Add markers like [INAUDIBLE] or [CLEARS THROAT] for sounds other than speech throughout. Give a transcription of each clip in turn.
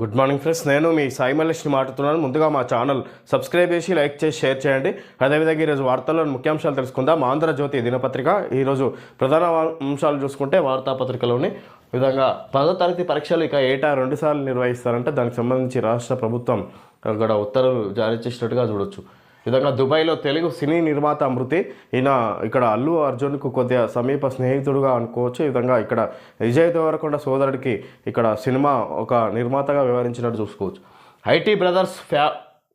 Good morning friends. నేను మీ సాయి మల్లేష్ని మాట్లాడుతున్నాను. ముందుగా మా ఛానల్ సబ్స్క్రైబ్ చేసి లైక్ చేసి షేర్ చేయండి. అదేవిధంగా ఈరోజు వార్తల్లోని ముఖ్యాంశాలు తెలుసుకుందాం. ఆంధ్రజ్యోతి దినపత్రిక. ఈరోజు ప్రధాన అంశాలు చూసుకుంటే వార్తాపత్రికలోని విధంగా పదో తరగతి పరీక్షలు ఇక ఏటా రెండుసార్లు నిర్వహిస్తారంటే దానికి సంబంధించి రాష్ట్ర ప్రభుత్వం అక్కడ ఉత్తర్వులు జారీ చేసినట్టుగా చూడొచ్చు. విధంగా దుబాయ్లో తెలుగు సినీ నిర్మాత మృతి. ఈయన ఇక్కడ అల్లు అర్జున్కు కొద్దిగా సమీప స్నేహితుడుగా అనుకోవచ్చు. ఈ విధంగా ఇక్కడ విజయ్ దేవరకొండ సోదరుడికి ఇక్కడ సినిమా ఒక నిర్మాతగా వ్యవహరించినట్టు చూసుకోవచ్చు. ఐటీ బ్రదర్స్ ఫ్యా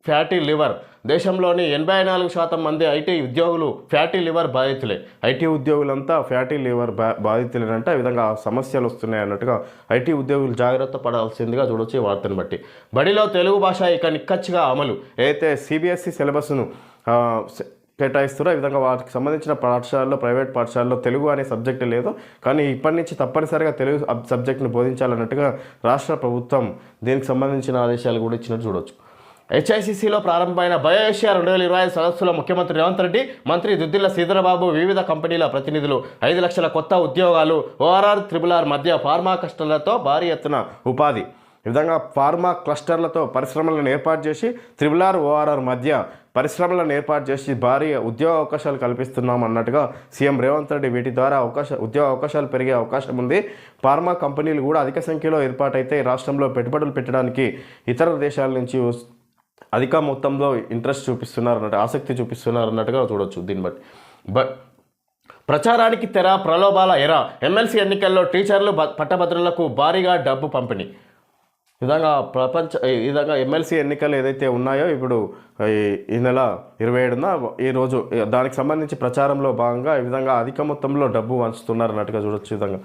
ఫ్యాటీ లివర్ దేశంలోని ఎనభై నాలుగు శాతం మంది ఐటీ ఉద్యోగులు ఫ్యాటీ లివర్ బాధితులే. ఐటీ ఉద్యోగులంతా ఫ్యాటీ లివర్ బా బాధితులేనంటే. ఈ విధంగా సమస్యలు వస్తున్నాయి అన్నట్టుగా ఐటీ ఉద్యోగులు జాగ్రత్త పడాల్సిందిగా చూడొచ్చు వార్తను బట్టి. బడిలో తెలుగు భాష ఇక నిక్కచ్చిగా అమలు. అయితే సిబిఎస్ఈ సిలబస్ను కేటాయిస్తారు కేటాయిస్తారో ఈ విధంగా వాటికి సంబంధించిన పాఠశాలలో ప్రైవేట్ పాఠశాలలో తెలుగు అనే సబ్జెక్టు లేదు. కానీ ఇప్పటి నుంచి తప్పనిసరిగా తెలుగు సబ్జెక్టును బోధించాలన్నట్టుగా రాష్ట్ర ప్రభుత్వం దీనికి సంబంధించిన ఆదేశాలు కూడా ఇచ్చినట్టు చూడొచ్చు. హెచ్ఐసిసిలో ప్రారంభమైన బయో ఏషియా రెండు వేల ఇరవై ఐదు సదస్సులో ముఖ్యమంత్రి రేవంత్ రెడ్డి మంత్రి దుద్దిల్ల శ్రీధరబాబు వివిధ కంపెనీల ప్రతినిధులు ఐదు లక్షల కొత్త ఉద్యోగాలు ఓఆర్ఆర్ త్రిబుల్ ఆర్ మధ్య ఫార్మా క్లస్టర్లతో భారీ ఎత్తున ఉపాధి. ఈ విధంగా ఫార్మా క్లస్టర్లతో పరిశ్రమలను ఏర్పాటు చేసి త్రిబుల్ ఆర్ ఓఆర్ఆర్ మధ్య పరిశ్రమలను ఏర్పాటు చేసి భారీ ఉద్యోగ అవకాశాలు కల్పిస్తున్నాం అన్నట్టుగా సీఎం రేవంత్ రెడ్డి వీటి ద్వారా అవకాశ ఉద్యోగ అవకాశాలు పెరిగే అవకాశం ఉంది. ఫార్మా కంపెనీలు కూడా అధిక సంఖ్యలో ఏర్పాటైతే రాష్ట్రంలో పెట్టుబడులు పెట్టడానికి ఇతర దేశాల నుంచి అధిక మొత్తంలో ఇంట్రెస్ట్ చూపిస్తున్నారు అన్నట్టు ఆసక్తి చూపిస్తున్నారు అన్నట్టుగా చూడొచ్చు దీన్ని బట్టి. బట్ ప్రచారానికి తెర ప్రలోభాల ఎరా ఎమ్మెల్సీ ఎన్నికల్లో టీచర్లు పట్టభద్రులకు భారీగా డబ్బు పంపిణీ. విధంగా ప్రపంచ ఈ విధంగా ఎమ్మెల్సీ ఎన్నికలు ఏదైతే ఉన్నాయో ఇప్పుడు ఈ ఈ నెల ఇరవై ఏడున ఈరోజు దానికి సంబంధించి ప్రచారంలో భాగంగా ఈ విధంగా అధిక మొత్తంలో డబ్బు వంచుతున్నారు అన్నట్టుగా చూడొచ్చు ఈ విధంగా.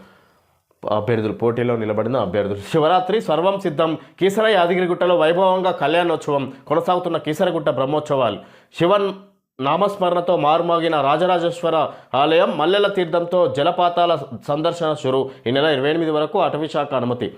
అభ్యర్థులు పోటీలో నిలబడిన అభ్యర్థులు. శివరాత్రి సర్వం సిద్ధం. కీసర యాదగిరిగుట్టలో వైభవంగా కళ్యాణోత్సవం కొనసాగుతున్న కీసరగుట్ట బ్రహ్మోత్సవాలు. శివన్ నామస్మరణతో మారుమోగిన రాజరాజేశ్వర ఆలయం మల్లెల తీర్థంతో జలపాతాల సందర్శన షురు ఈ నెల ఇరవై ఎనిమిది వరకు అటవీ శాఖ అనుమతి.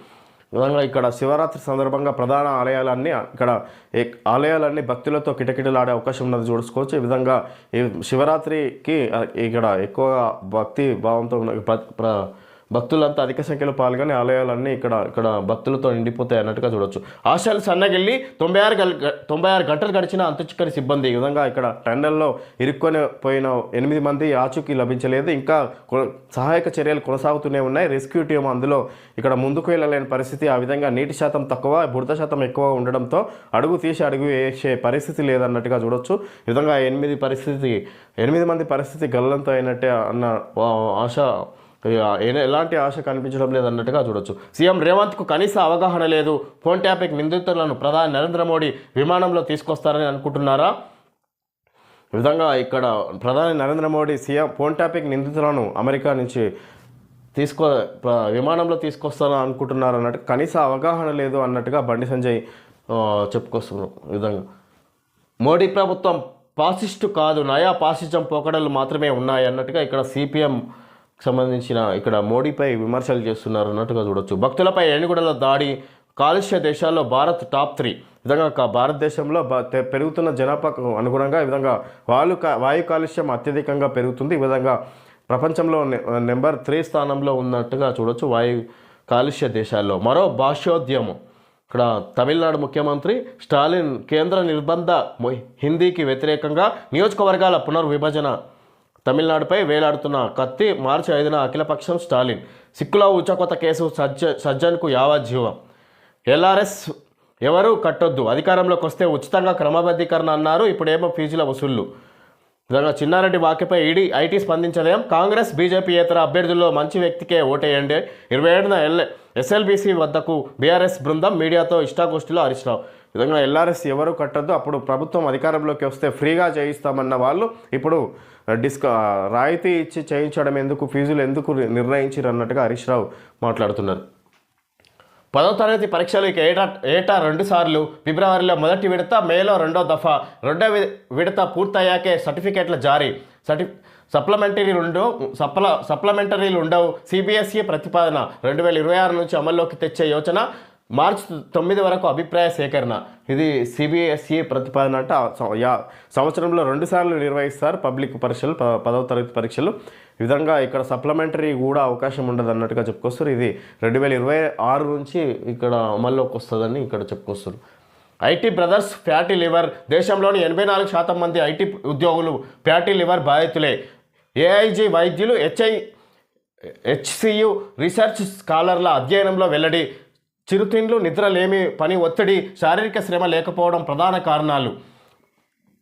విధంగా ఇక్కడ శివరాత్రి సందర్భంగా ప్రధాన ఆలయాలన్నీ ఇక్కడ ఏ- ఆలయాలన్నీ భక్తులతో కిటకిటలాడే అవకాశం ఉన్నది చూసుకోవచ్చు ఈ విధంగా ఈ శివరాత్రికి ఇక్కడ ఎక్కువగా భక్తి భావంతో ఉన్న ప్ర- ప్ర- భక్తులంతా అధిక సంఖ్యలో పాల్గొని ఆలయాలన్నీ ఇక్కడ ఇక్కడ భక్తులతో నిండిపోతాయి అన్నట్టుగా చూడొచ్చు. ఆశాలు సన్నగిల్లి తొంభై ఆరు గల్ తొంభై ఆరు గంటలు గడిచిన అంతచిక్కని సిబ్బంది ఈ విధంగా ఇక్కడ టెండర్లో ఇరుక్కొని పోయిన ఎనిమిది మంది ఆచూకీ లభించలేదు. ఇంకా సహాయక చర్యలు కొనసాగుతూనే ఉన్నాయి. రెస్క్యూ టీం అందులో ఇక్కడ ముందుకు వెళ్ళలేని పరిస్థితి. ఆ విధంగా నీటి శాతం తక్కువ బురద శాతం ఎక్కువ ఉండడంతో అడుగు తీసి అడుగు వేసే పరిస్థితి లేదన్నట్టుగా చూడొచ్చు. ఈ విధంగా ఎనిమిది పరిస్థితి ఎనిమిది మంది పరిస్థితి గల్లంతో అయినట్టే అన్న వా- ఆశ ఎలాంటి ఆశ కనిపించడం లేదన్నట్టుగా చూడొచ్చు. సీఎం రేవంత్కు కనీస అవగాహన లేదు. ఫోన్ ట్యాపిక్ నిందితులను ప్రధాని నరేంద్ర మోడీ విమానంలో తీసుకొస్తారని అనుకుంటున్నారా? విధంగా ఇక్కడ ప్రధాని Narendra Modi CM phone tapping నిందితులను అమెరికా నుంచి తీసుకో విమానంలో తీసుకొస్తారని అనుకుంటున్నారు అన్నట్టు కనీస అవగాహన లేదు అన్నట్టుగా బండి సంజయ్ చెప్పుకొస్తున్నారు. విధంగా. మోడీ ప్రభుత్వం పాసిస్టు కాదు నయా పాసిజం పోకడలు మాత్రమే ఉన్నాయి అన్నట్టుగా ఇక్కడ సిపిఎం సంబంధించిన ఇక్కడ మోడీపై విమర్శలు చేస్తున్నారు అన్నట్టుగా చూడొచ్చు. భక్తులపై ఏనుగుడల దాడి కాలుష్య దేశాల్లో భారత్ టాప్ త్రీ. విధంగా భారతదేశంలో పెరుగుతున్న జనాభాకు అనుగుణంగా ఈ విధంగా వాయు వాయు కాలుష్యం అత్యధికంగా పెరుగుతుంది. ఈ విధంగా ప్రపంచంలో నె- నెంబర్ త్రీ స్థానంలో ఉన్నట్టుగా చూడొచ్చు వాయు కాలుష్య దేశాల్లో. మరో భాష్యోద్యమం. ఇక్కడ తమిళనాడు ముఖ్యమంత్రి స్టాలిన్ కేంద్ర నిర్బంధ హిందీకి వ్యతిరేకంగా నియోజకవర్గాల పునర్విభజన తమిళనాడుపై వేలాడుతున్న కత్తి మార్చి ఐదున అఖిలపక్షం స్టాలిన్. సిక్కుల ఉచకొత కేసు సజ్జ సజ్జన్కు యావజ్జీవం ఎల్ఆర్ఎస్ ఎవరు కట్టొద్దు. అధికారంలోకి వస్తే ఉచితంగా క్రమబద్ధీకరణ అన్నారు. ఇప్పుడేమో ఫీజుల వసూళ్ళు. విధంగా చిన్నారెడ్డి వాక్యపై ఈడీ ఐటీ స్పందించలేం. కాంగ్రెస్ బీజేపీ ఇతర అభ్యర్థుల్లో మంచి వ్యక్తికే ఓటేయండి. ఇరవై ఏడున ఎల్ ఎస్ఎల్బీసీ వద్దకు బీఆర్ఎస్ బృందం మీడియాతో ఇష్టాగోష్ఠిలో హరీష్రావు విధంగా ఎల్ఆర్ఎస్ ఎవరు కట్టద్దు. అప్పుడు ప్రభుత్వం అధికారంలోకి వస్తే ఫ్రీగా చేయిస్తామన్న వాళ్ళు ఇప్పుడు డిస్క రాయితీ ఇచ్చి చేయించడం ఎందుకు ఫీజులు ఎందుకు నిర్ణయించారు అన్నట్టుగా హరీష్ రావు మాట్లాడుతున్నారు. పదో తరగతి పరీక్షలు ఇక ఏటా ఏటా రెండు సార్లు ఫిబ్రవరిలో మొదటి విడత మేలో రెండో దఫా రెండో విడత పూర్తయ్యాకే సర్టిఫికేట్ల జారీ. సర్టి సప్లిమెంటరీలు ఉండవు సప్ల సప్లిమెంటరీలు ఉండవు. సిబిఎస్ఈ ప్రతిపాదన రెండు వేల ఇరవై ఆరు నుంచి అమల్లోకి తెచ్చే యోచన మార్చి తొమ్మిది వరకు అభిప్రాయ సేకరణ. ఇది సిబిఎస్ఈ ప్రతిపాదన అంటే. సంవత్సరంలో రెండుసార్లు నిర్వహిస్తారు పబ్లిక్ పరీక్షలు పదవ తరగతి పరీక్షలు. ఈ విధంగా ఇక్కడ సప్లిమెంటరీ కూడా అవకాశం ఉండదు అన్నట్టుగా చెప్పుకొస్తారు. ఇది రెండు వేల ఇరవై ఆరు నుంచి ఇక్కడ అమల్లోకి వస్తుందని ఇక్కడ చెప్పుకొస్తారు. IT brothers fatty liver. దేశంలోని ఎనభై నాలుగు శాతం మంది ఐటీ ఉద్యోగులు ఫ్యాటీ లివర్ బాధితులే. ఏఐజీ వైద్యులు హెచ్ఐ హెచ్సియు రీసెర్చ్ స్కాలర్ల అధ్యయనంలో వెల్లడి. చిరుతిండ్లు నిద్రలేమి పని ఒత్తిడి శారీరక శ్రమ లేకపోవడం ప్రధాన కారణాలు.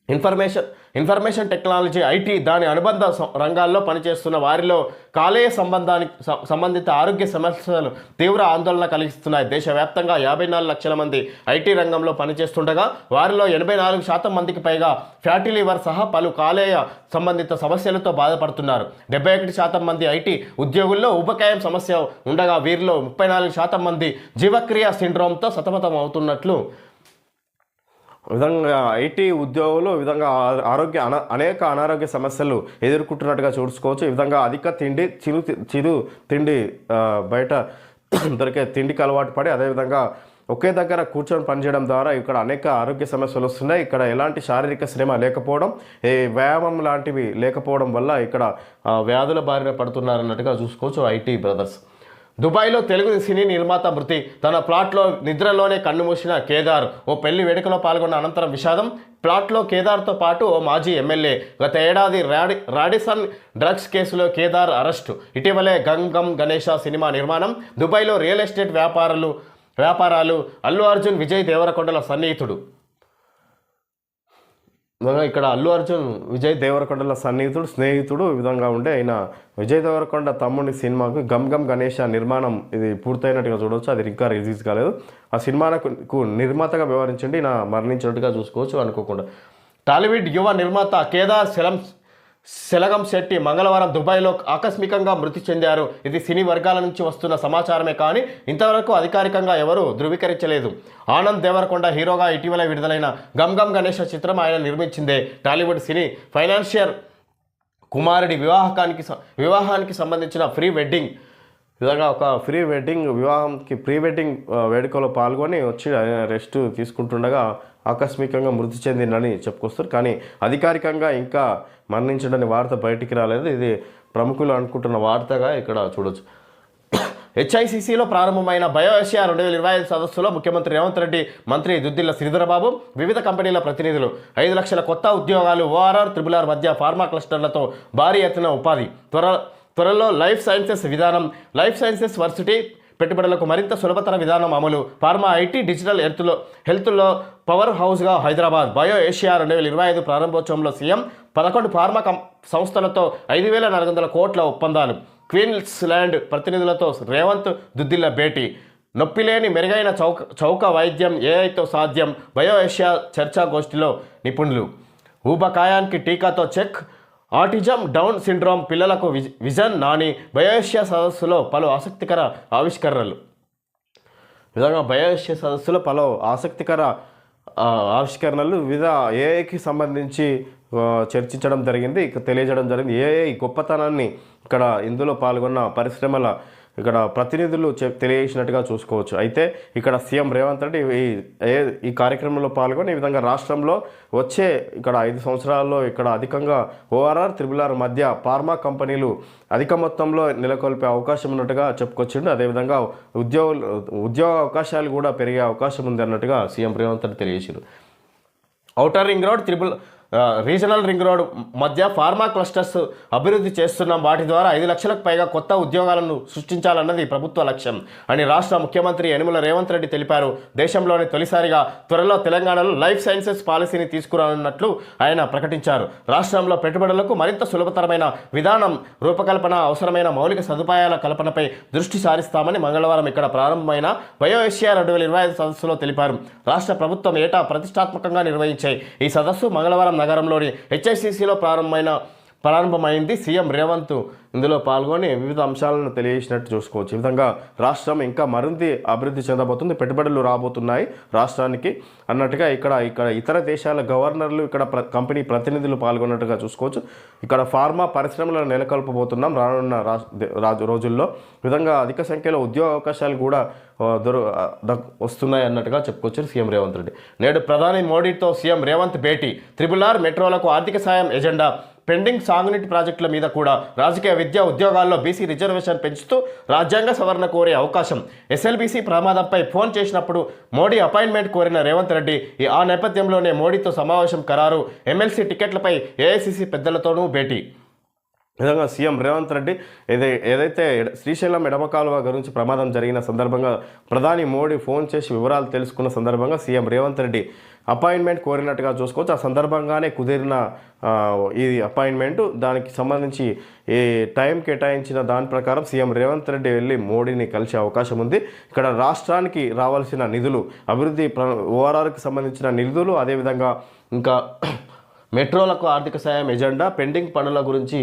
ఇన్ఫర్మేషన్ ఇన్ఫర్మేషన్ టెక్నాలజీ ఐటీ దాని అనుబంధ స- రంగాల్లో పనిచేస్తున్న వారిలో కాలేయ సంబంధానికి సంబంధిత ఆరోగ్య సమస్యలు తీవ్ర ఆందోళన కలిగిస్తున్నాయి. దేశవ్యాప్తంగా యాభై నాలుగు లక్షల మంది ఐటీ రంగంలో పనిచేస్తుండగా వారిలో ఎనభై నాలుగు శాతం మందికి పైగా ఫ్యాటీ లివర్ సహా పలు కాలేయ సంబంధిత సమస్యలతో బాధపడుతున్నారు. డెబ్బై ఒకటి శాతం మంది ఐటీ ఉద్యోగుల్లో ఉపకాయం సమస్య ఉండగా వీరిలో ముప్పై నాలుగు శాతం మంది జీవక్రియ సిండ్రోమ్తో సతమతం అవుతున్నట్లు విధంగా ఐటీ ఉద్యోగులు విధంగా ఆరోగ్య అన అనేక అనారోగ్య సమస్యలు ఎదుర్కొంటున్నట్టుగా చూసుకోవచ్చు. ఈ విధంగా అధిక తిండి చిరు చిరు తిండి బయట [CLEARS THROAT] దొరికే తిండికి అలవాటు పడి అదేవిధంగా ఒకే దగ్గర కూర్చొని పనిచేయడం ద్వారా ఇక్కడ అనేక ఆరోగ్య సమస్యలు వస్తున్నాయి. ఇక్కడ ఎలాంటి శారీరక శ్రమ లేకపోవడం ఏ వ్యాయామం లాంటివి లేకపోవడం వల్ల ఇక్కడ వ్యాధుల బారిన పడుతున్నారన్నట్టుగా చూసుకోవచ్చు ఐటీ బ్రదర్స్. దుబాయ్లో తెలుగు సినీ నిర్మాత మృతి. తన ప్లాట్లో నిద్రలోనే కన్నుమూసిన కేదార్. ఓ పెళ్ళి వేడుకలో పాల్గొన్న అనంతరం విషాదం. ప్లాట్లో కేదార్తో పాటు ఓ మాజీ ఎమ్మెల్యే. గత ఏడాది రాడి రాడిసన్ డ్రగ్స్ కేసులో కేదార్ అరెస్టు. ఇటీవలే గంగం గణేష సినిమా నిర్మాణం. దుబాయ్లో రియల్ ఎస్టేట్ వ్యాపారాలు వ్యాపారాలు. అల్లు అర్జున్ విజయ్ దేవరకొండల సన్నిహితుడు. ఇక్కడ అల్లు అర్జున్ విజయ్ దేవరకొండల సన్నిహితుడు స్నేహితుడు ఈ విధంగా ఉండే. ఆయన విజయ్ దేవరకొండ తమ్ముడి సినిమాకు గమ్ గమ్ గణేష నిర్మాణం ఇది పూర్తయినట్టుగా చూడవచ్చు అది ఇంకా రిలీజ్ కాలేదు. ఆ సినిమాకు నిర్మాతగా వ్యవహరించండి. నా మరణించినట్టుగా చూసుకోవచ్చు అనుకోకుండా. టాలీవుడ్ యువ నిర్మాత కేదార్ సెలమ్స్ సెలగం శెట్టి మంగళవారం దుబాయ్లో ఆకస్మికంగా మృతి చెందారు. ఇది సినీ వర్గాల నుంచి వస్తున్న సమాచారమే కానీ ఇంతవరకు అధికారికంగా ఎవరూ ధృవీకరించలేదు. ఆనంద్ దేవరకొండ హీరోగా ఇటీవల విడుదలైన గమ్ గమ్ గణేష చిత్రం ఆయన నిర్మించిందే. టాలీవుడ్ సినీ ఫైనాన్షియర్ కుమారుడి వివాహకానికి వివాహానికి సంబంధించిన ప్రీ వెడ్డింగ్. విధంగా ఒక ప్రీ వెడ్డింగ్ వివాహంకి ప్రీ వెడ్డింగ్ వేడుకలో పాల్గొని వచ్చి ఆయన రెస్ట్ తీసుకుంటుండగా ఆకస్మికంగా మృతి చెందిందని చెప్పుకొస్తారు. కానీ అధికారికంగా ఇంకా మరణించడని వార్త బయటికి రాలేదు. ఇది ప్రముఖులు అనుకుంటున్న వార్తగా ఇక్కడ చూడొచ్చు. హెచ్ఐసిసిలో ప్రారంభమైన బయో రెండు వేల ఇరవై ఐదు సదస్సులో ముఖ్యమంత్రి రేవంత్ రెడ్డి మంత్రి దుద్దిల్ల శ్రీధరబాబు వివిధ కంపెనీల ప్రతినిధులు ఐదు లక్షల కొత్త ఉద్యోగాలు ఓఆర్ఆర్ త్రిబుల్ ఆర్ మధ్య ఫార్మా క్లస్టర్లతో భారీ ఎత్తున ఉపాధి. త్వర త్వరలో లైఫ్ సైన్సెస్ విధానం లైఫ్ సైన్సెస్ వర్సిటీ పెట్టుబడులకు మరింత సులభతర విధానం అమలు. ఫార్మా ఐటీ డిజిటల్ ఎర్త్లో హెల్త్లో పవర్ హౌస్గా హైదరాబాద్. బయో ఏషియా రెండు వేల ఇరవై ఐదు ప్రారంభోత్సవంలో సీఎం పదకొండు ఫార్మా కం సంస్థలతో ఐదు వేల నాలుగు వందల కోట్ల ఒప్పందాలు. క్వీన్స్లాండ్ ప్రతినిధులతో రేవంత్ దుద్దిల్ల భేటీ. నొప్పిలేని మెరుగైన చౌక చౌక వైద్యం ఏఐతో సాధ్యం. బయో ఏషియా చర్చా గోష్ఠిలో నిపుణులు. ఊబకాయానికి టీకాతో చెక్ ఆటిజం డౌన్ సిండ్రోమ్ పిల్లలకు విజన్ నాని బయోషియా సదస్సులో పలు ఆసక్తికర ఆవిష్కరణలు. విధంగా బయోషియా సదస్సులో పలు ఆసక్తికర ఆవిష్కరణలు వివిధ ఏఐకి సంబంధించి చర్చించడం జరిగింది. ఇక తెలియజేయడం జరిగింది. ఏఐ గొప్పతనాన్ని ఇక్కడ ఇందులో పాల్గొన్న పరిశ్రమల ఇక్కడ ప్రతినిధులు చెప్ తెలియజేసినట్టుగా చూసుకోవచ్చు. అయితే ఇక్కడ సీఎం రేవంత్ రెడ్డి ఈ ఏ- ఈ కార్యక్రమంలో పాల్గొని ఈ విధంగా రాష్ట్రంలో వచ్చే ఇక్కడ ఐదు సంవత్సరాల్లో ఇక్కడ అధికంగా ఓఆర్ఆర్ త్రిబుల్ ఆర్ మధ్య ఫార్మా కంపెనీలు అధిక మొత్తంలో నెలకొల్పే అవకాశం ఉన్నట్టుగా చెప్పుకొచ్చిండు. అదేవిధంగా ఉద్యోగులు ఉద్యోగ అవకాశాలు కూడా పెరిగే అవకాశం ఉంది అన్నట్టుగా సీఎం రేవంత్ రెడ్డి తెలియజేశారు outer ring road triple regional ring road మధ్య ఫార్మా క్లస్టర్స్ అభివృద్ధి చేస్తున్నాం వాటి ద్వారా ఐదు లక్షలకు పైగా కొత్త ఉద్యోగాలను సృష్టించాలన్నది ప్రభుత్వ లక్ష్యం అని రాష్ట్ర ముఖ్యమంత్రి యనుమల రేవంత్ రెడ్డి తెలిపారు. దేశంలోని తొలిసారిగా త్వరలో తెలంగాణలో లైఫ్ సైన్సెస్ పాలసీని తీసుకురానున్నట్లు ఆయన ప్రకటించారు. రాష్ట్రంలో పెట్టుబడులకు మరింత సులభతరమైన విధానం రూపకల్పన అవసరమైన మౌలిక సదుపాయాల కల్పనపై దృష్టి సారిస్తామని మంగళవారం ఇక్కడ ప్రారంభమైన బయో ఏషియా రెండు వేల ఇరవై ఐదు సదస్సులో తెలిపారు. రాష్ట్ర ప్రభుత్వం ఏటా ప్రతిష్టాత్మకంగా నిర్వహించే ఈ సదస్సు మంగళవారం నగరంలోని హెచ్ఐసిసిలో ప్రారంభమైన ప్రారంభమైంది. సీఎం రేవంత్ ఇందులో పాల్గొని వివిధ అంశాలను తెలియజేసినట్టు చూసుకోవచ్చు. ఈ విధంగా రాష్ట్రం ఇంకా మరింత అభివృద్ధి చెందబోతుంది. పెట్టుబడులు రాబోతున్నాయి రాష్ట్రానికి. అన్నట్టుగా ఇక్కడ ఇక్కడ ఇతర దేశాల గవర్నర్లు ఇక్కడ ప్ర కంపెనీ ప్రతినిధులు పాల్గొన్నట్టుగా చూసుకోవచ్చు. ఇక్కడ ఫార్మా పరిశ్రమలను నెలకొల్పబోతున్నాం రానున్న రా రాజు రోజుల్లో. విధంగా అధిక సంఖ్యలో ఉద్యోగ అవకాశాలు కూడా దొరు వస్తున్నాయి అన్నట్టుగా చెప్పుకొచ్చారు సీఎం రేవంత్ రెడ్డి. నేడు ప్రధాని మోడీతో సీఎం రేవంత్ భేటీ. త్రిపుల్ ఆర్ మెట్రోలకు ఆర్థిక సాయం ఎజెండా పెండింగ్ సాగునీటి ప్రాజెక్టుల మీద కూడా రాజకీయ విద్యా ఉద్యోగాల్లో బీసీ రిజర్వేషన్ పెంచుతూ రాజ్యాంగ సవరణ కోరే అవకాశం. ఎస్ఎల్బీసీ ప్రమాదంపై ఫోన్ చేసినప్పుడు మోడీ అపాయింట్మెంట్ కోరిన రేవంత్ రెడ్డి ఈ- ఆ నేపథ్యంలోనే మోడీతో సమావేశం ఖరారు. ఎమ్మెల్సీ టికెట్లపై ఏఐసిసి పెద్దలతోనూ భేటీ. విధంగా సీఎం రేవంత్ రెడ్డి ఏదై ఏదైతే శ్రీశైలం ఎడమకాలువ గురించి ప్రమాదం జరిగిన సందర్భంగా ప్రధాని మోడీ ఫోన్ చేసి వివరాలు తెలుసుకున్న సందర్భంగా సీఎం రేవంత్ రెడ్డి అపాయింట్మెంట్ కోరినట్టుగా చూసుకోవచ్చు. ఆ సందర్భంగానే కుదిరిన ఈ అపాయింట్మెంట్ దానికి సంబంధించి ఈ టైం కేటాయించిన దాని ప్రకారం సీఎం రేవంత్ రెడ్డి వెళ్ళి మోడీని కలిసే అవకాశం ఉంది. ఇక్కడ రాష్ట్రానికి రావాల్సిన నిధులు అభివృద్ధి ఓఆర్ఆర్కి సంబంధించిన నిధులు అదేవిధంగా ఇంకా మెట్రోలకు ఆర్థిక సాయం ఎజెండా పెండింగ్ పనుల గురించి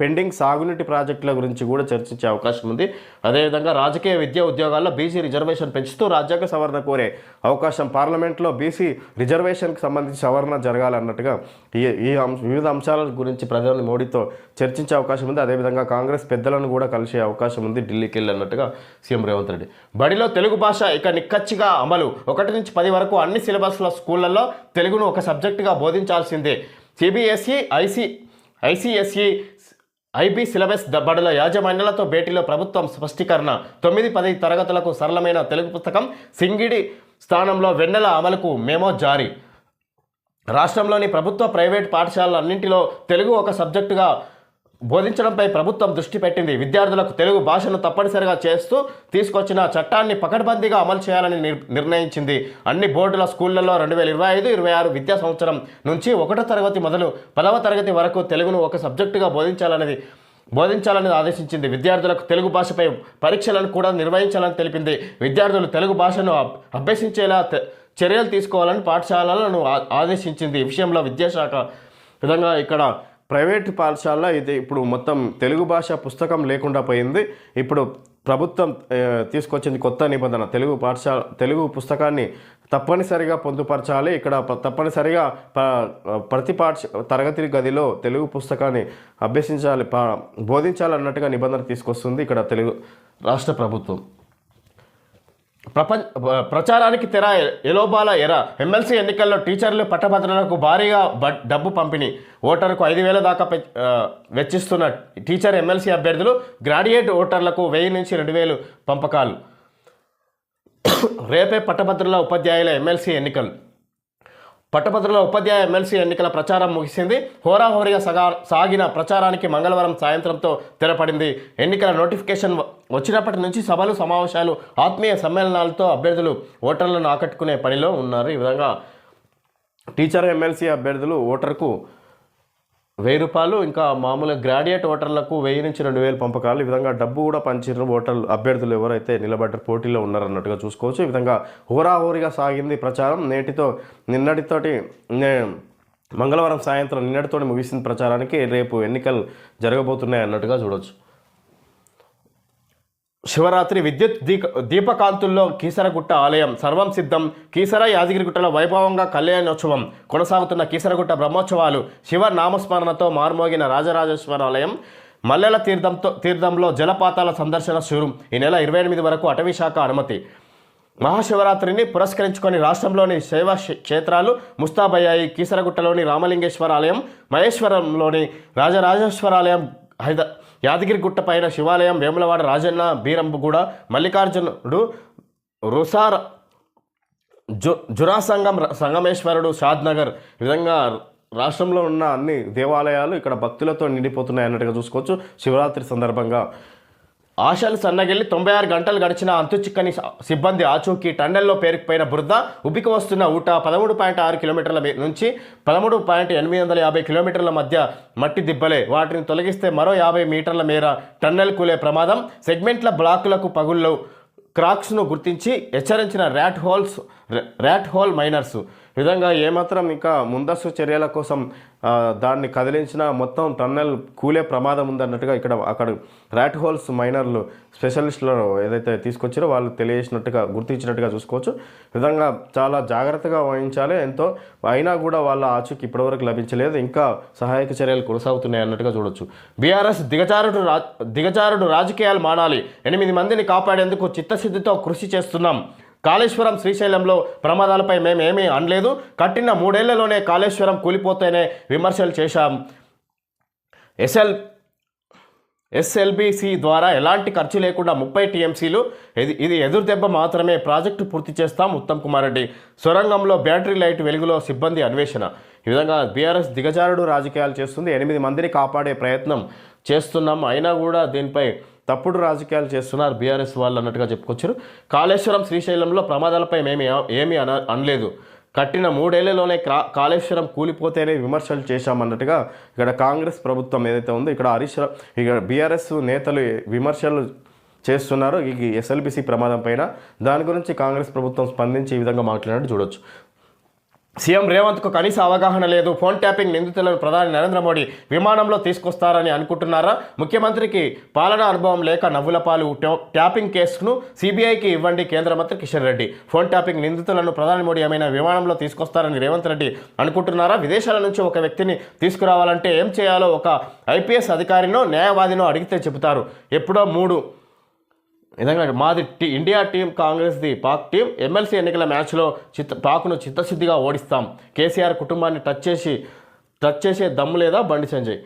పెండింగ్ సాగునీటి ప్రాజెక్టుల గురించి కూడా చర్చించే అవకాశం ఉంది. అదేవిధంగా రాజకీయ విద్యా ఉద్యోగాల్లో బీసీ రిజర్వేషన్ పెంచుతూ రాజ్యాంగ సవరణ కోరే అవకాశం పార్లమెంట్లో బీసీ రిజర్వేషన్కి సంబంధించి సవరణ జరగాలన్నట్టుగా ఈ ఈ వివిధ అంశాల గురించి ప్రధాని మోడీతో చర్చించే అవకాశం ఉంది. అదేవిధంగా కాంగ్రెస్ పెద్దలను కూడా కలిసే అవకాశం ఉంది ఢిల్లీకి వెళ్ళినట్టుగా సీఎం రేవంత్ రెడ్డి. బడిలో తెలుగు భాష ఇక నిక్కచ్చిగా అమలు. ఒకటి నుంచి పది వరకు అన్ని సిలబస్ల స్కూళ్ళలో తెలుగును ఒక సబ్జెక్టుగా బోధించాల్సిందే CBSE IC ICSE IB syllabus the- బడుల యాజమాన్యాలతో భేటీలో ప్రభుత్వం స్పష్టీకరణ. తొమ్మిది పది తరగతులకు సరళమైన తెలుగు పుస్తకం సింగిడి స్థానంలో వెన్నెల అమలుకు మేమో జారీ. రాష్ట్రంలోని ప్రభుత్వ ప్రైవేట్ పాఠశాలలన్నింటిలో తెలుగు ఒక సబ్జెక్టుగా బోధించడంపై ప్రభుత్వం దృష్టి పెట్టింది. విద్యార్థులకు తెలుగు భాషను తప్పనిసరిగా చేస్తూ తీసుకొచ్చిన చట్టాన్ని పకడ్బందీగా అమలు చేయాలని నిర్- నిర్ణయించింది. అన్ని బోర్డుల స్కూళ్ళలో రెండు వేల ఇరవై ఐదు ఇరవై ఆరు విద్యా సంవత్సరం నుంచి ఒకటో తరగతి మొదలు పదవ తరగతి వరకు తెలుగును ఒక సబ్జెక్టుగా బోధించాలనేది బోధించాలని ఆదేశించింది. విద్యార్థులకు తెలుగు భాషపై పరీక్షలను కూడా నిర్వహించాలని తెలిపింది. విద్యార్థులు తెలుగు భాషను అభ్యసించేలా చర్యలు తీసుకోవాలని పాఠశాలలను ఆదేశించింది. ఈ విషయంలో విద్యాశాఖ విధంగా ఇక్కడ ప్రైవేట్ పాఠశాలలో ఇది ఇప్పుడు మొత్తం తెలుగు భాష పుస్తకం లేకుండా పోయింది. ఇప్పుడు ప్రభుత్వం తీసుకొచ్చింది కొత్త నిబంధన. తెలుగు పాఠశాల తెలుగు పుస్తకాన్ని తప్పనిసరిగా పొందుపరచాలి. ఇక్కడ తప్పనిసరిగా ప- ప్రతి పాఠ తరగతి గదిలో తెలుగు పుస్తకాన్ని అభ్యసించాలి పా బోధించాలన్నట్టుగా నిబంధన తీసుకొస్తుంది ఇక్కడ తెలుగు రాష్ట్ర ప్రభుత్వం. ప్రపంచ ప్రచారానికి తెర ఎలోబాల ఎర. ఎమ్మెల్సీ ఎన్నికల్లో టీచర్లు పట్టభద్రులకు భారీగా బ- డబ్బు పంపిణీ. ఓటర్కు ఐదు వేల దాకా వెచ్చిస్తున్న టీచర్ ఎమ్మెల్సీ అభ్యర్థులు గ్రాడ్యుయేట్ ఓటర్లకు వెయ్యి నుంచి రెండు వేలు పంపకాలు. [COUGHS] రేపే పట్టభద్రుల ఉపాధ్యాయుల ఎమ్మెల్సీ ఎన్నికలు. పట్టభద్రుల ఉపాధ్యాయ ఎమ్మెల్సీ ఎన్నికల ప్రచారం ముగిసింది. హోరాహోరీగా సగా సాగిన ప్రచారానికి మంగళవారం సాయంత్రంతో తెరపడింది. ఎన్నికల నోటిఫికేషన్ వచ్చినప్పటి నుంచి సభలు సమావేశాలు ఆత్మీయ సమ్మేళనాలతో అభ్యర్థులు ఓటర్లను ఆకట్టుకునే పనిలో ఉన్నారు. ఈ విధంగా టీచర్ ఎమ్మెల్సీ అభ్యర్థులు ఓటర్కు వెయ్యి రూపాయలు ఇంకా మామూలుగా గ్రాడ్యుయేట్ ఓటర్లకు వెయ్యి నుంచి రెండు వేలు పంపకాలు. ఈ విధంగా డబ్బు కూడా పంచిన ఓటర్లు అభ్యర్థులు ఎవరైతే నిలబడ్డారు పోటీలో ఉన్నారన్నట్టుగా చూసుకోవచ్చు. ఈ విధంగా హోరాహోరీగా సాగింది ప్రచారం. నేటితో నిన్నటితోటి నే- మంగళవారం సాయంత్రం నిన్నటితోటి ముగిసిన ప్రచారానికి రేపు ఎన్నికలు జరగబోతున్నాయి అన్నట్టుగా చూడవచ్చు శివరాత్రి విద్యుత్ దీక దీపకాంతుల్లో కీసరగుట్ట ఆలయం సర్వం సిద్ధం. కీసర యాదగిరిగుట్టలో వైభవంగా కళ్యాణోత్సవం కొనసాగుతున్న కీసరగుట్ట బ్రహ్మోత్సవాలు శివ నామస్మరణతో మార్మోగిన రాజరాజేశ్వర ఆలయం మల్లెల తీర్థంతో తీర్థంలో జలపాతాల సందర్శన శురు. ఈ నెల ఇరవై ఎనిమిది వరకు అటవీ శాఖ అనుమతి. మహాశివరాత్రిని పురస్కరించుకొని రాష్ట్రంలోని శైవ క్షేత్రాలు ముస్తాబయ్యాయి. కీసరగుట్టలోని రామలింగేశ్వర ఆలయం మహేశ్వరంలోని రాజరాజేశ్వర ఆలయం యాదగిరిగుట్ట పైన శివాలయం వేములవాడ రాజన్న బీరంబుగూడ మల్లికార్జునుడు రుసార్ జు జురాసంగం సంగమేశ్వరుడు షాద్నగర్ విధంగా రాష్ట్రంలో ఉన్న అన్ని దేవాలయాలు ఇక్కడ భక్తులతో నిండిపోతున్నాయి అన్నట్టుగా చూసుకోవచ్చు. శివరాత్రి సందర్భంగా ఆశలు సన్నగిల్లి తొంభై ఆరు గంటలు గడిచిన అంతు చిక్కని సిబ్బంది ఆచూకీ టన్నెల్లో పేరుకుపోయిన బురద ఉబ్బికి వస్తున్న ఊట పదమూడు పాయింట్ ఆరు కిలోమీటర్ల నుంచి పదమూడు పాయింట్ ఎనిమిది వందల యాభై కిలోమీటర్ల మధ్య మట్టి దిబ్బలే. వాటిని తొలగిస్తే మరో యాభై మీటర్ల మేర టన్నెల్ కూలే ప్రమాదం. సెగ్మెంట్ల బ్లాకులకు పగుళ్ళు. క్రాక్స్ను గుర్తించి హెచ్చరించిన rat holes rat hole miners విధంగా ఏమాత్రం ఇంకా ముందస్తు చర్యల కోసం దాన్ని కదిలించిన మొత్తం టన్నెల్ కూలే ప్రమాదం ఉందన్నట్టుగా ఇక్కడ అక్కడ ర్యాట్ హోల్స్ మైనర్లు స్పెషలిస్టులను ఏదైతే తీసుకొచ్చారో వాళ్ళు తెలియజేసినట్టుగా గుర్తించినట్టుగా చూసుకోవచ్చు. విధంగా చాలా జాగ్రత్తగా వహించాలి. ఎంతో అయినా కూడా వాళ్ళ ఆచూకి ఇప్పటివరకు లభించలేదు. ఇంకా సహాయక చర్యలు కొనసాగుతున్నాయి అన్నట్టుగా చూడొచ్చు. బీఆర్ఎస్ దిగజారుడు రా దిగజారుడు రాజకీయాలు మానాలి. ఎనిమిది మందిని కాపాడేందుకు చిత్తశుద్ధితో కృషి చేస్తున్నాం. కాళేశ్వరం శ్రీశైలంలో ప్రమాదాలపై మేమేమీ అనలేదు. కట్టిన మూడేళ్ళలోనే కాళేశ్వరం కూలిపోతేనే విమర్శలు చేశాం. ఎస్ఎల్ ఎస్ఎల్బిసి ద్వారా ఎలాంటి ఖర్చు లేకుండా ముప్పై టీఎంసీలు ఇది ఇది ఎదురు దెబ్బ మాత్రమే. ప్రాజెక్టు పూర్తి చేస్తాం ఉత్తమ్ కుమార్ రెడ్డి. సొరంగంలో బ్యాటరీ లైట్ వెలుగులో సిబ్బంది అన్వేషణ. ఈ విధంగా బీఆర్ఎస్ దిగజారుడు రాజకీయాలు చేస్తుంది. ఎనిమిది మందిని కాపాడే ప్రయత్నం చేస్తున్నాం. అయినా కూడా దీనిపై తప్పుడు రాజకీయాలు చేస్తున్నారు బీఆర్ఎస్ వాళ్ళు అన్నట్టుగా చెప్పుకొచ్చారు. కాళేశ్వరం శ్రీశైలంలో ప్రమాదాలపై మేము ఏమీ అన అనలేదు. కట్టిన మూడేళ్ళలోనే కాళేశ్వరం కూలిపోతేనే విమర్శలు చేశామన్నట్టుగా ఇక్కడ కాంగ్రెస్ ప్రభుత్వం ఏదైతే ఉందో ఇక్కడ హరీష్ ఇక్కడ బీఆర్ఎస్ నేతలు విమర్శలు చేస్తున్నారు. ఈ ఎస్ఎల్బిసి ప్రమాదం పైన. దాని గురించి కాంగ్రెస్ ప్రభుత్వం స్పందించి ఈ విధంగా మాట్లాడినట్టు చూడొచ్చు. సీఎం రేవంత్కు కనీస అవగాహన లేదు. ఫోన్ ట్యాపింగ్ నిందితులను ప్రధాని నరేంద్ర మోడీ విమానంలో తీసుకొస్తారని అనుకుంటున్నారా? ముఖ్యమంత్రికి పాలనా అనుభవం లేక నవ్వుల పాలు ట్యాపింగ్ కేసును సిబిఐకి ఇవ్వండి కేంద్ర మంత్రి కిషన్ రెడ్డి. ఫోన్ ట్యాపింగ్ నిందితులను ప్రధాని మోడీ ఏమైనా విమానంలో తీసుకొస్తారని రేవంత్ రెడ్డి అనుకుంటున్నారా? విదేశాల నుంచి ఒక వ్యక్తిని తీసుకురావాలంటే ఏం చేయాలో ఒక ఐపీఎస్ అధికారినో న్యాయవాదినో అడిగితే చెబుతారు. ఎప్పుడో మూడు విధంగా మాది టీ ఇండియా టీం కాంగ్రెస్ది పాక్ టీం ఎమ్మెల్సీ ఎన్నికల మ్యాచ్లో చిత్త పాక్ను చిత్తశుద్ధిగా ఓడిస్తాం. కేసీఆర్ కుటుంబాన్ని టచ్ చేసి టచ్ చేసే దమ్ము లేదా బండి సంజయ్?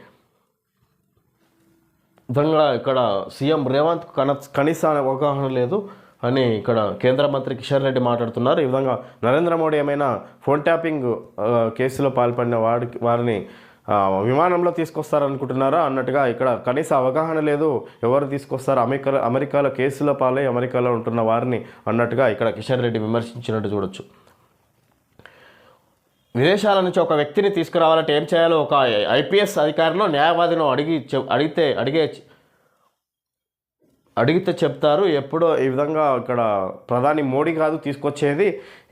విధంగా ఇక్కడ సీఎం రేవంత్ కన కనీస అవగాహన లేదు అని ఇక్కడ కేంద్ర మంత్రి కిషన్ రెడ్డి మాట్లాడుతున్నారు. ఈ విధంగా నరేంద్ర మోడీ ఏమైనా ఫోన్ ట్యాపింగ్ కేసులో పాల్పడిన వాడికి వారిని విమానంలో తీసుకొస్తారనుకుంటున్నారా అన్నట్టుగా ఇక్కడ కనీస అవగాహన లేదు. ఎవరు తీసుకొస్తారు? అమెరికా అమెరికాలో కేసుల పాలై అమెరికాలో ఉంటున్న వారిని అన్నట్టుగా ఇక్కడ కిషన్ రెడ్డి విమర్శించినట్టు చూడొచ్చు. విదేశాల నుంచి ఒక వ్యక్తిని తీసుకురావాలంటే ఏం చేయాలో? ఒక ఐపీఎస్ అధికారిలో న్యాయవాదిను అడిగి అడిగితే అడిగే అడిగితే చెప్తారు ఎప్పుడో ఈ విధంగా ఇక్కడ ప్రధాని మోడీ కాదు తీసుకొచ్చేది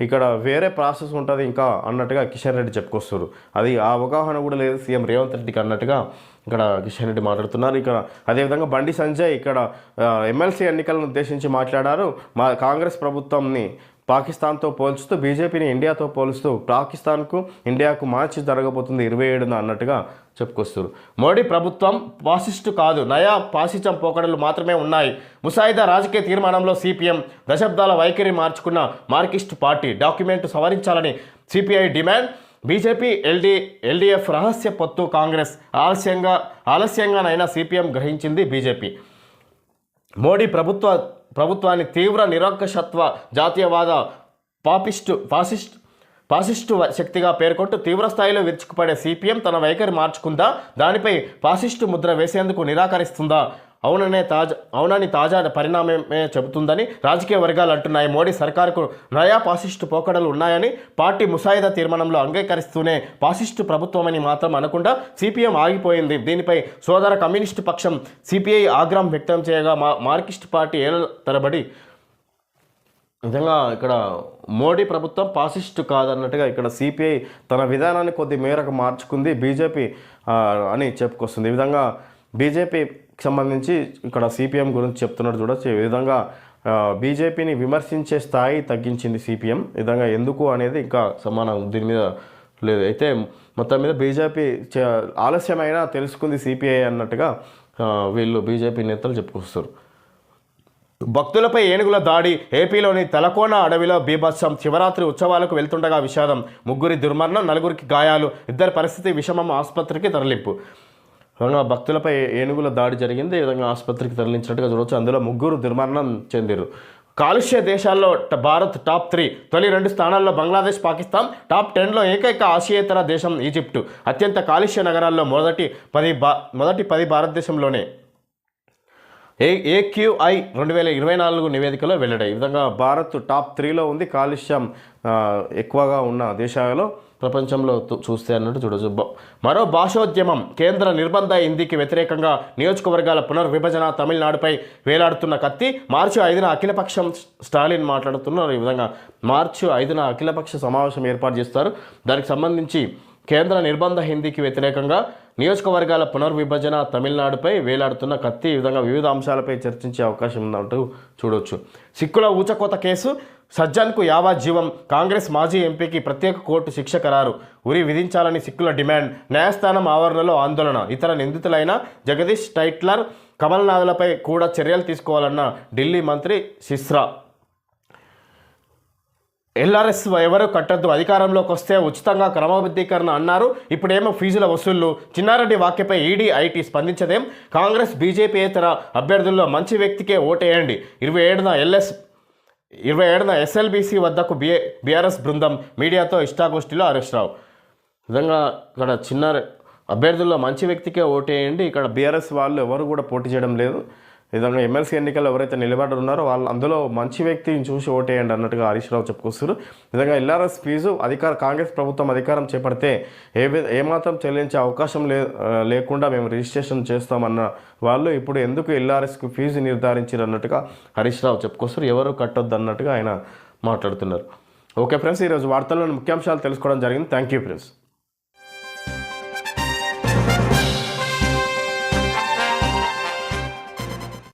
ఇక్కడ వేరే ప్రాసెస్ ఉంటుంది ఇంకా అన్నట్టుగా కిషన్ రెడ్డి చెప్పుకొస్తారు. అది ఆ అవగాహన కూడా లేదు సీఎం రేవంత్ రెడ్డికి అన్నట్టుగా ఇక్కడ కిషన్ రెడ్డి మాట్లాడుతున్నారు. ఇక్కడ అదేవిధంగా బండి సంజయ్ ఇక్కడ ఎమ్మెల్సీ ఎన్నికలను ఉద్దేశించి మాట్లాడారు. మా కాంగ్రెస్ ప్రభుత్వంని పాకిస్తాన్తో పోల్చుతూ బీజేపీని ఇండియాతో పోలుస్తూ పాకిస్తాన్కు ఇండియాకు మార్చి జరగబోతుంది ఇరవై ఏడున అన్నట్టుగా చెప్పుకొస్తారు మోడీ ప్రభుత్వం పాసిస్టు కాదు నయా పాసిజం పోకడలు మాత్రమే ఉన్నాయి. ముసాయిదా రాజకీయ తీర్మానంలో సిపిఎం దశాబ్దాల వైఖరి మార్చుకున్న Marxist party document సవరించాలని CPI demand. BJP LD LDF రహస్య పొత్తు కాంగ్రెస్ ఆలస్యంగా ఆలస్యంగానైనా సిపిఎం గ్రహించింది బీజేపీ. మోడీ ప్రభుత్వ ప్రభుత్వాన్ని తీవ్ర నిరక్షత్వ జాతీయవాద పాపిస్టు ఫాసిస్ట్ ఫాసిస్టు శక్తిగా పేర్కొంటూ తీవ్ర స్థాయిలో విరుచుకుపడే సిపిఎం తన వైఖరి మార్చుకుందా? దానిపై ఫాసిస్టు ముద్ర వేసేందుకు నిరాకరిస్తుందా? అవుననే తాజా అవునని తాజా పరిణామమే చెబుతుందని రాజకీయ వర్గాలు అంటున్నాయి. మోడీ సర్కారుకు నయా పాసిస్టు పోకడలు ఉన్నాయని పార్టీ ముసాయిదా తీర్మానంలో అంగీకరిస్తూనే పాసిస్టు ప్రభుత్వమని మాత్రం అనకుండా సిపిఎం ఆగిపోయింది. దీనిపై సోదర కమ్యూనిస్టు పక్షం సిపిఐ ఆగ్రహం వ్యక్తం చేయగా మా మార్కిస్ట్ పార్టీ ఏళ్ళ తరబడి నిజంగా ఇక్కడ మోడీ ప్రభుత్వం పాసిస్ట్ కాదన్నట్టుగా ఇక్కడ సిపిఐ తన విధానాన్ని కొద్ది మేరకు మార్చుకుంది. బీజేపీ అని చెప్పుకొస్తుంది. ఈ విధంగా బీజేపీ సంబంధించి ఇక్కడ సిపిఎం గురించి చెప్తున్నట్టు చూడొచ్చు ఈ విధంగా బీజేపీని విమర్శించే స్థాయి తగ్గించింది సిపిఎం విధంగా ఎందుకు అనేది ఇంకా సమానం దీని మీద లేదు. అయితే మొత్తం మీద బీజేపీ చే- ఆలస్యమైనా తెలుసుకుంది సిపిఐ అన్నట్టుగా వీళ్ళు బీజేపీ నేతలు చెప్పుకొస్తారు. భక్తులపై ఏనుగుల దాడి ఏపీలోని తలకోన అడవిలో బీభత్సం శివరాత్రి ఉత్సవాలకు వెళ్తుండగా విషాదం ముగ్గురి దుర్మరణం నలుగురికి గాయాలు ఇద్దరి పరిస్థితి విషమం ఆసుపత్రికి తరలింపు. విధంగా భక్తులపై ఏనుగుల దాడి జరిగింది. ఈ విధంగా ఆసుపత్రికి తరలించినట్టుగా చూడవచ్చు. అందులో ముగ్గురు దుర్మరణం చెందిరు. కాలుష్య దేశాల్లో ట- భారత్ టాప్ త్రీ తొలి రెండు స్థానాల్లో బంగ్లాదేశ్ పాకిస్తాన్. టాప్ టెన్లో ఏకైక ఆసియేతర దేశం ఈజిప్టు. అత్యంత కాలుష్య నగరాల్లో మొదటి పది బా మొదటి పది భారతదేశంలోనే. ఏ ఏక్యూఐ రెండు వేల ఇరవై నాలుగు నివేదికలో వెల్లడాయి ఈ విధంగా భారత్ టాప్ త్రీలో ఉంది. కాలుష్యం ఎక్కువగా ఉన్న దేశాలలో ప్రపంచంలో చూస్తే అన్నట్టు చూడొచ్చు. మరో భాషోద్యమం కేంద్ర నిర్బంధ హిందీకి వ్యతిరేకంగా నియోజకవర్గాల పునర్విభజన తమిళనాడుపై వేలాడుతున్న కత్తి మార్చి ఐదున అఖిలపక్షం స్టాలిన్ మాట్లాడుతున్నారు. ఈ విధంగా మార్చి ఐదున అఖిలపక్ష సమావేశం ఏర్పాటు చేస్తారు. దానికి సంబంధించి కేంద్ర నిర్బంధ హిందీకి వ్యతిరేకంగా నియోజకవర్గాల పునర్విభజన తమిళనాడుపై వేలాడుతున్న కత్తి ఈ విధంగా వివిధ అంశాలపై చర్చించే అవకాశం ఉందంటూ చూడొచ్చు. సిక్కుల ఊచకోత కేసు సజ్జన్కు యావాజీవం కాంగ్రెస్ మాజీ ఎంపీకి ప్రత్యేక కోర్టు శిక్ష ఖరారు ఉరి విధించాలని సిక్కుల డిమాండ్ న్యాయస్థానం ఆవరణలో ఆందోళన ఇతర నిందితులైన జగదీష్ టైట్లర్ కమల్నాథ్లపై కూడా చర్యలు తీసుకోవాలన్న ఢిల్లీ మంత్రి సిస్రా. ఎల్ఆర్ఎస్ ఎవరు కట్టద్దు అధికారంలోకి వస్తే ఉచితంగా క్రమబద్ధీకరణ అన్నారు. ఇప్పుడేమో ఫీజుల వసూళ్ళు. చిన్నారెడ్డి వాక్యపై ఈడీ ఐటీ స్పందించదేం? కాంగ్రెస్ బీజేపీ అభ్యర్థుల్లో మంచి వ్యక్తికే ఓటేయండి. ఇరవై ఏడున ఎల్ఎస్ ఇరవై ఏడున ఎస్ఎల్బీసీ వద్దకు బిఏ బీఆర్ఎస్ బృందం మీడియాతో ఇష్టాగోష్ఠిలో హరీష్ రావు. విధంగా ఇక్కడ చిన్న అభ్యర్థుల్లో మంచి వ్యక్తికే ఓటేయండి. ఇక్కడ బీఆర్ఎస్ వాళ్ళు ఎవరు కూడా పోటీ చేయడం లేదు. ఈ విధంగా ఎమ్మెల్సీ ఎన్నికల్లో ఎవరైతే నిలబడి ఉన్నారో వాళ్ళు అందులో మంచి వ్యక్తిని చూసి ఓటేయండి అన్నట్టుగా హరీష్ రావు చెప్పుకొస్తారు ఈ విధంగా ఎల్ఆర్ఎస్ ఫీజు అధికార కాంగ్రెస్ ప్రభుత్వం అధికారం చేపడితే ఏ ఏమాత్రం చెల్లించే అవకాశం లే లేకుండా మేము రిజిస్ట్రేషన్ చేస్తామన్న వాళ్ళు ఇప్పుడు ఎందుకు ఎల్ఆర్ఎస్కి ఫీజు నిర్ధారించారు అన్నట్టుగా హరీష్ రావు చెప్పుకొస్తారు ఎవరు కట్టొద్దు అన్నట్టుగా ఆయన మాట్లాడుతున్నారు. ఓకే ఫ్రెండ్స్ ఈరోజు వార్తల్లోని ముఖ్యాంశాలు తెలుసుకోవడం జరిగింది. Thank you friends.